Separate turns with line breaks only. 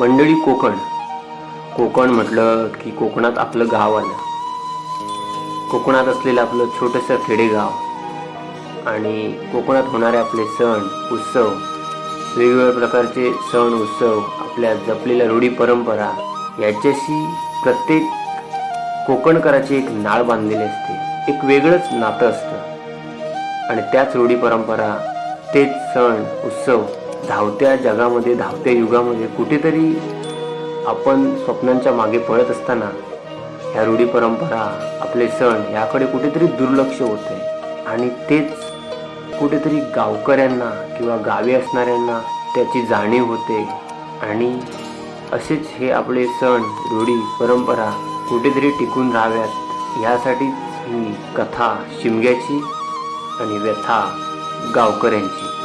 मंडळी कोकण. कोकण म्हटलं की कोकणात आपलं गाव आलं. कोकणात असलेलं आपलं छोटंसं खेडेगाव. आणि कोकणात होणारे आपले सण उत्सव वेगवेगळ्या प्रकारचे सण उत्सव आपल्या जपलेल्या रूढी परंपरा याच्याशी प्रत्येक कोकणकराची एक नाळ बांधलेली असते. एक वेगळंच नातं असतं. आणि त्याच रूढी परंपरा तेच सण उत्सव धावत्या जगामध्ये धावत्या युगामध्ये कुठेतरी आपण स्वप्नांच्या मागे पळत असताना ह्या रूढी परंपरा आपले सण याकडे कुठेतरी दुर्लक्ष होते. आणि तेच कुठेतरी गावकऱ्यांना किंवा गावी असणाऱ्यांना त्याची जाणीव होते. आणि असेच हे आपले सण रूढी परंपरा कुठेतरी टिकून राहाव्यात यासाठीच ही कथा शिमग्याची आणि व्यथा गावकऱ्यांची.